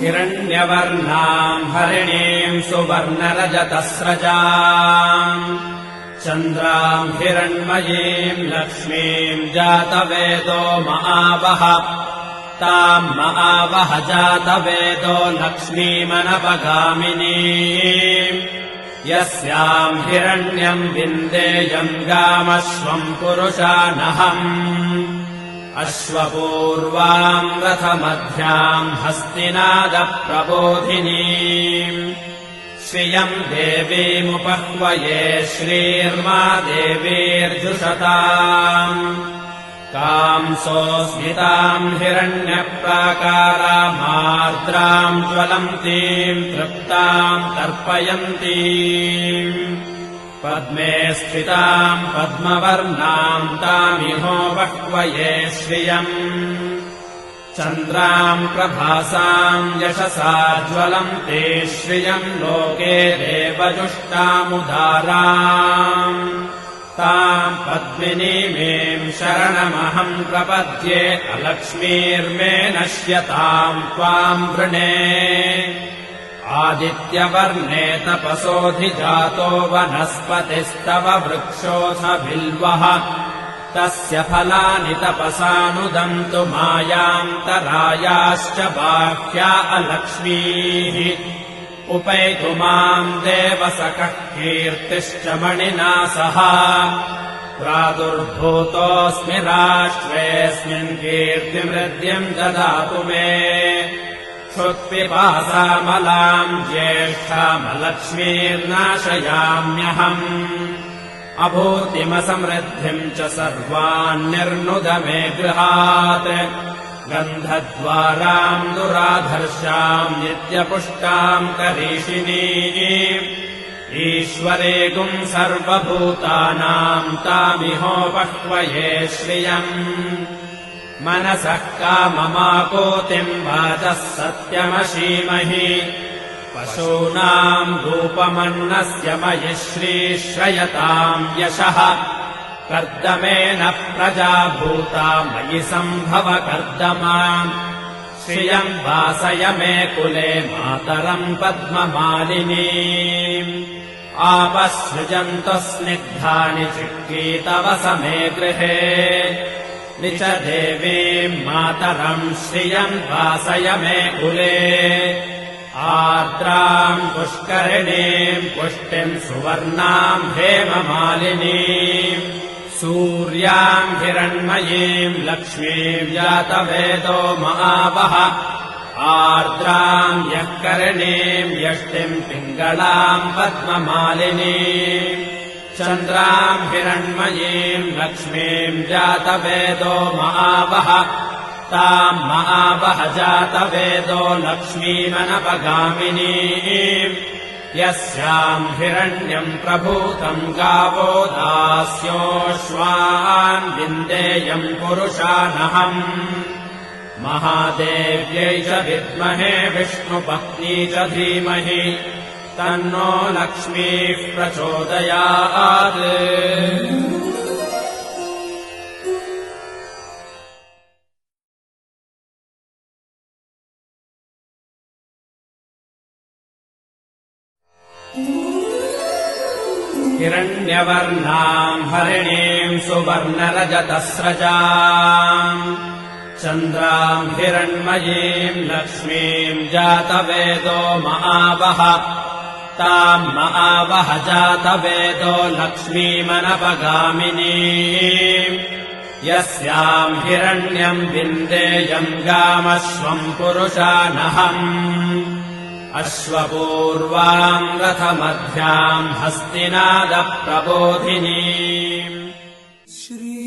हिरण्यवर्णाम् हरिणीम् सुवर्णरजतस्रजाम्। चन्द्राम् हिरण्मयीम् लक्ष्मीम् जातवेदो महावह ताम् महावह जातवेदो लक्ष्मीमनपगामिनी। यस्याम् हिरण्यम् विन्देयम् गामश्वम् पुरुषानहम् अश्वपूर्वाम् रथमध्याम् हस्तिनादप्रबोधिनी श्रियम् देवीमुपह्वये श्रीर्मा देवीर्जुषताम् कांसोऽस्मिताम् हिरण्यप्राकारामार्द्राम् ज्वलन्तीम् तृप्ताम् तर्पयन्तीम् पद्मे स्थिताम् पद्मवर्णाम् तामिहो बह्वये श्रियम्। चन्द्राम् प्रभासाम् यशसा ज्वलन्ते श्रियम् लोके देवजुष्टामुदाराम्। ताम् पद्मिनीमेम् शरणमहम् प्रपद्ये अलक्ष्मीर्मे नश्यताम् त्वाम् वृणे आदित्यवर्णे तपसोऽधिजातो वनस्पतिस्तव वृक्षोऽथ बिल्वः तस्य फलानि तपसानुदन्तु मायान्तरायाश्च बाह्या अलक्ष्मीः। उपैतु माम् देवसखः कीर्तिश्च मणिना सह। प्रादुर्भूतोऽस्मि राष्ट्रेऽस्मिन् कीर्तिमृद्यम् ददातु मे क्षुत्पिपासामलाम् ज्येष्ठामलक्ष्मीर्नाशयाम्यहम्। अभूतिमसमृद्धिम् च सर्वान्निर्नुद मे गृहात् गन्धद्वाराम् दुराधर्षाम् नित्यपुष्टाम् करीषिणी ईश्वरेगुम् सर्वभूतानाम् तामिहो बह्वये श्रियम् मनसः काममाकोतिम् वाचः सत्यमशीमहि। पशूनाम् रूपमन्नस्य मयि श्रीश्रयताम् यशः। कर्दमेन प्रजा भूता मयि सम्भव कर्दमा श्रियम् वासय मे कुले मातरम् पद्ममालिनी आपसृजन्तु स्निग्धानि चिक्कीतव समे गृहे निच देवीम् मातरम् श्रियम् वासय मे कुले। आर्द्राम् पुष्करिणीम् पुष्टिम् सुवर्णाम् हेममालिनीम् सूर्याम् हिरण्मयीम् लक्ष्मीम् जातवेदो महावह आर्द्राम् यः करिणीम् यष्टिम् पिङ्गलाम् पद्ममालिनीम् चन्द्राम् हिरण्मयीम् लक्ष्मीम् जातवेदो महावह ताम् महावह जातवेदो लक्ष्मीमनपगामिनी यस्याम् हिरण्यम् प्रभूतम् गावो दास्योऽश्वान् विन्देयम् पुरुषानहम्। महादेव्यै च विद्महे विष्णुपत्नी च धीमहि तन्नो लक्ष्मीः प्रचोदयात्। हिरण्यवर्णाम् हरिणीम् सुवर्णरजतस्रजाम्। चन्द्राम् हिरण्मयीम् लक्ष्मीम् जातवेदो महावह ताम् महावह जातवेदो लक्ष्मीमनपगामिनी। यस्याम् हिरण्यम् विन्देयम् गामश्वम् पुरुषानहम्। अश्वपूर्वाम् रथमध्याम् हस्तिनादप्रबोधिनी। श्रीधनलक्ष्मी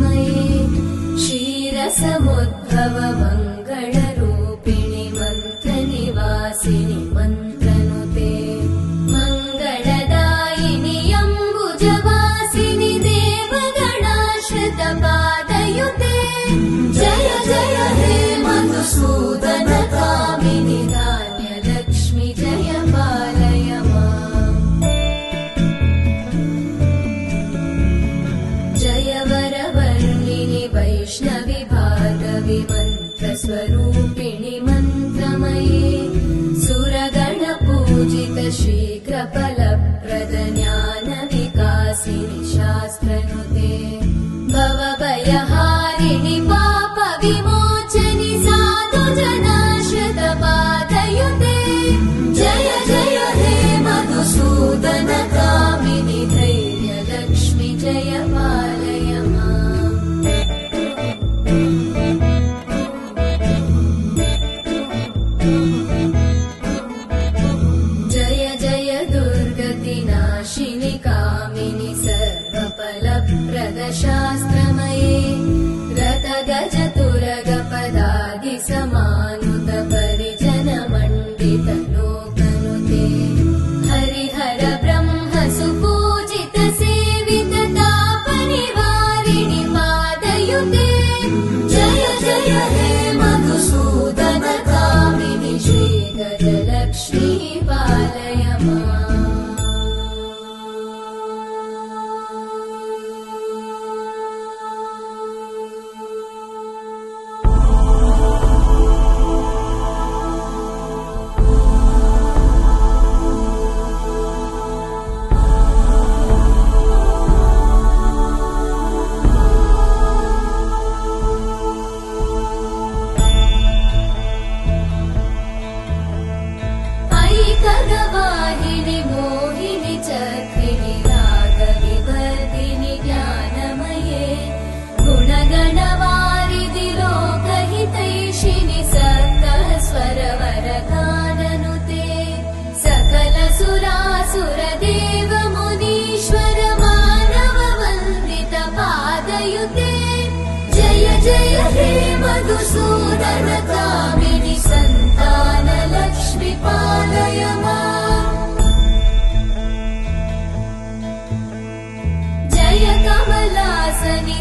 my स्वरूपिणि मन्त्रमये सुरगणपूजितशीकृप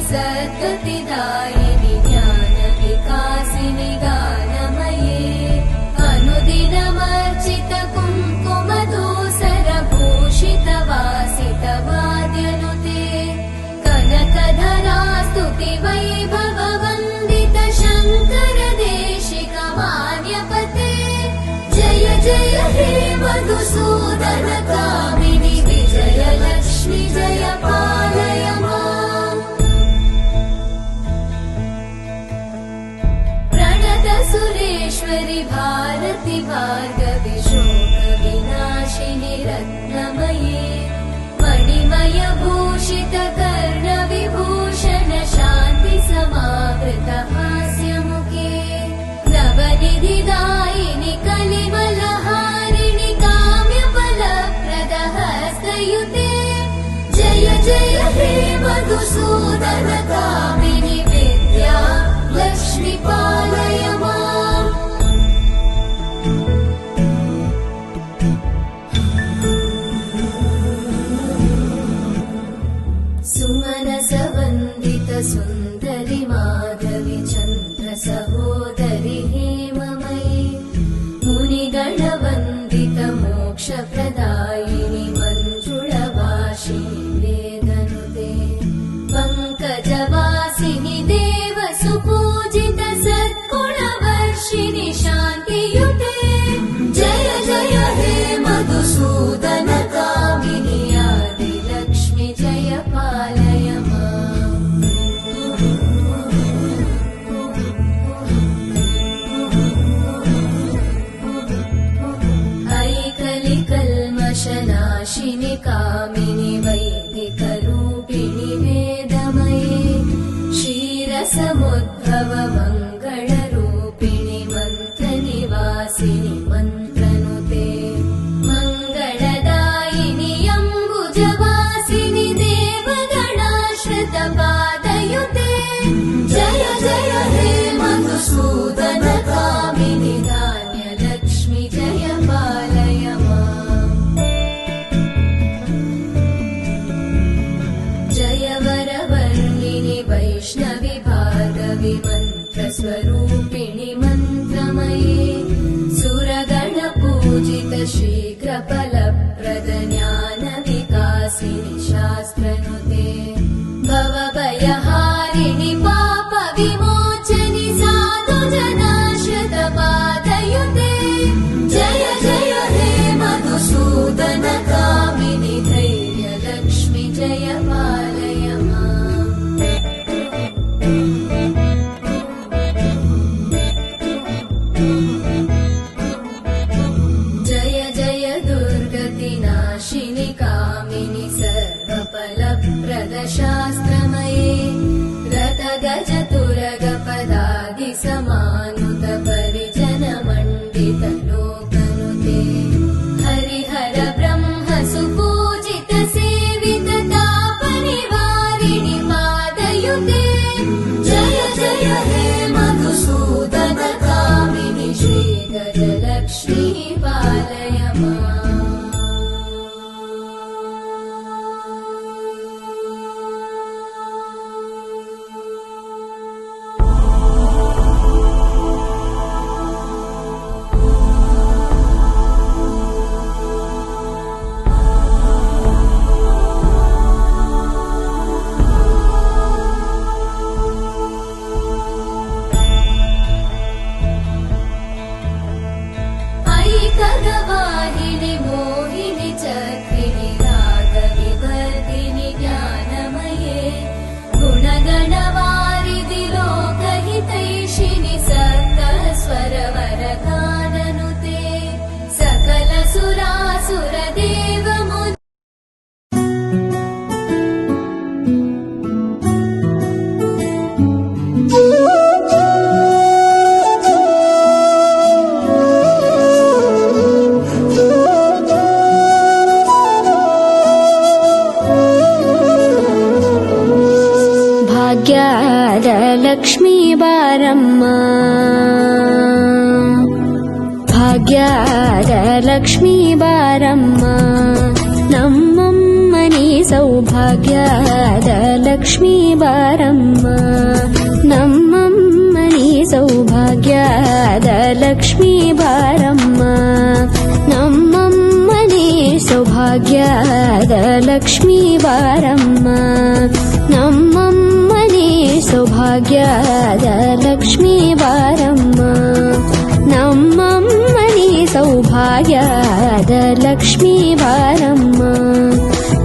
सद्गतिदायि विज्ञान कासि अनुदिनमर्जित कुम्कुमदो कनकधरास्तुति वै भगवन्दित जय जय दे वधुसूदनका लक्ष्मिपालय सुमनसवन्दितसुन्दरिमा लक्ष्मी बारम्मा न मम् मनी सौभाग्यादलक्ष्मी बारम्मा न मम् मनी सौभाग्यादलक्ष्मी बारम्मा न मम् मनी सौभाग्यादलक्ष्मी बारम्मा न मम् ಸೌಭಾಗ್ಯದಲಕ್ಷ್ಮೀ ವಾರಮ್ಮ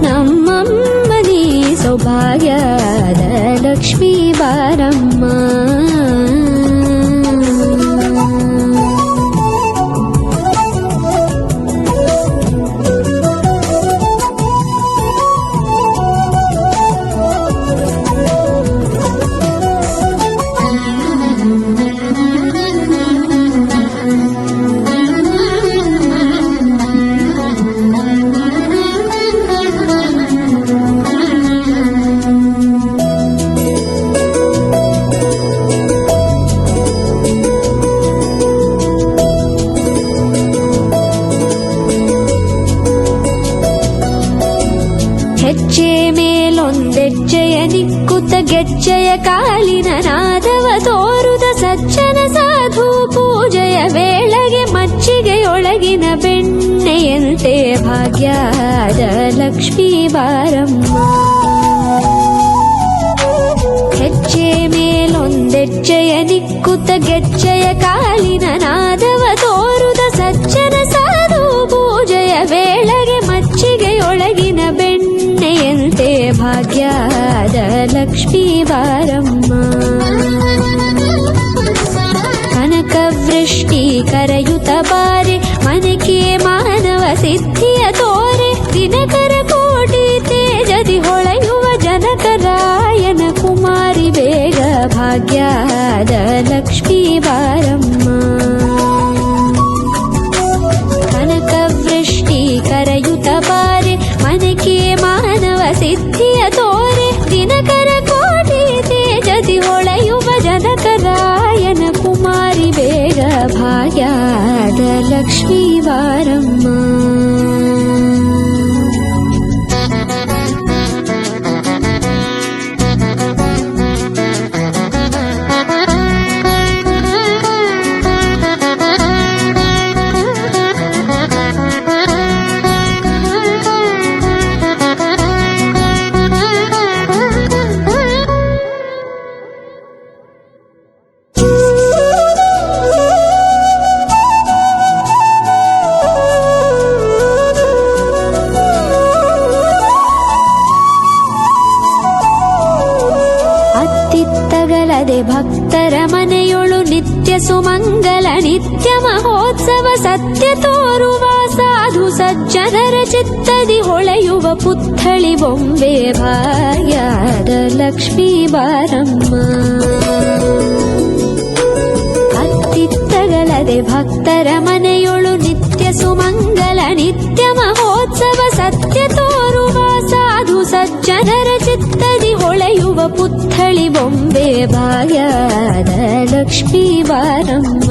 ನಮ್ಮಮ್ಮದಿ ಸೌಭಾಗ್ಯದ ಲಕ್ಷ್ಮೀ ವಾರಮ್ಮ ಬೆಳಗಿನ ಬೆಣ್ಣೆಯಂತೆ ಭಾಗ್ಯದ ಲಕ್ಷ್ಮೀ ಬಾರಮ್ಮ ಹೆಜ್ಜೆ ಮೇಲೊಂದೆಜ್ಜೆಯ ನಿಕ್ಕುತ್ತ ಗೆಜ್ಜೆಯ ಕಾಲಿನ ನಾದವ ತೋರುದ ಸಜ್ಜನ ಸಾಧು ಪೂಜೆಯ ವೇಳೆಗೆ ಮಚ್ಚಿಗೆಯೊಳಗಿನ ಬೆಣ್ಣೆಯಂತೆ ಭಾಗ್ಯದ ಲಕ್ಷ್ಮೀ ಬಾರಮ್ಮ ಕನಕವೃಷ್ಟಿ ಕರೆಯುತ್ತ ಬಾರ ನಿಷ್ಠಿಯ ತೋರೆ ದಿನಕರ ಕೋಟಿ ತೇಜದಿ ಹೊಳೆಯುವ ಜನಕರಾಯನ ಕುಮಾರಿ ಬೇಗ ಭಾಗ್ಯಾದ ಲಕ್ಷ್ಮೀ ಬಾರಮ್ಮ ಕನಕವೃಷ್ಟಿ ಕರಯುತ ಬಾರೆ ಮನಕೆ ಮಾನವ ಸಿದ್ಧಿಯ ತೋರೆ ದಿನಕರ ಕೋಟಿ ತೇಜದಿ ಹೊಳೆಯುವ ಜನಕರಾಯನ ಕುಮಾರಿ ಬೇಗ ಭಾಗ್ಯಾದ ಲಕ್ಷ್ಮೀ ವಾರಮ್ಮ ಅತ್ತಿತ್ತಗಲದೆ ಭಕ್ತರ ಮನೆಯೊಳು ನಿತ್ಯ ಸುಮಂಗಲ, ನಿತ್ಯ ಮಹೋತ್ಸವ, ಸತ್ಯ ತೋರುವ ಸಾಧು ಸಜ್ಜನರ ಚಿತ್ತದಿ ಹೊಳೆಯುವ ಪುತ್ಥಳಿ ಬೊಂಬೆ ಭಾಗ್ಯದ ಲಕ್ಷ್ಮೀ ಬಾರಮ್ಮ. ಅತ್ತಿತ್ತಗಲದೆ ಭಕ್ತರ ಮನೆಯೊಳು ನಿತ್ಯ ಸುಮಂಗಲ, ನಿತ್ಯ ಮಹೋತ್ಸವ, ಸತ್ಯ ತೋರುವ ಸಾಧು ಸಜ್ಜನರ ಚಿತ್ತದಿ ಹೊಳೆಯುವ ಪುತ್ಥಳಿ ಬೊಂಬೆ ಭಾಗ್ಯದ ಲಕ್ಷ್ಮೀ ಬಾರಮ್ಮ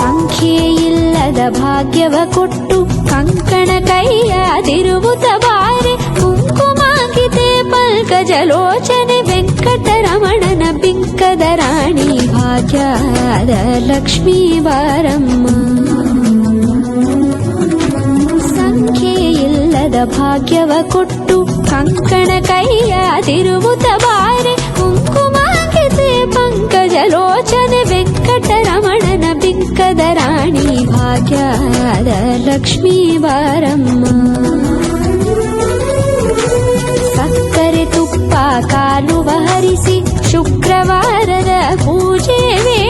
ಸಂಖ್ಯೆಯಿಲ್ಲದ ಭಾಗ್ಯವ ಕೊಟ್ಟು ಕಂಕಣ ಕೈಯಾದಿರುವುದ ಬಾರೆ ಕುಂಕುಮಾಂಕಿತೆ ಪಲ್ಕಜಲೋಚನೆ ವೆಂಕಟರಮಣನ ಬಿಂಕದ ರಾಣಿ ಭಾಗ್ಯದ ಲಕ್ಷ್ಮೀ ಬಾರಮ್ಮ ಭಾಗ್ಯವ ಕೊಟ್ಟು ಕಂಕಣ ಕೈಯಾದಿರುವುದ ಬಾರೆ ಕುಂಕುಮಾಂಕಿತೆ ಪಂಕಜಲೋಚನೆ ವೆಂಕಟರಮಣನ ಬಿಂಕದ ರಾಣಿ ಭಾಗ್ಯದ ಲಕ್ಷ್ಮೀ ಬಾರಮ್ಮ ಸಕ್ಕರೆ ತುಪ್ಪ ಕಾಲುವ ಹರಿಸಿ ಶುಕ್ರವಾರದ ಪೂಜೆ ವೇಳೆ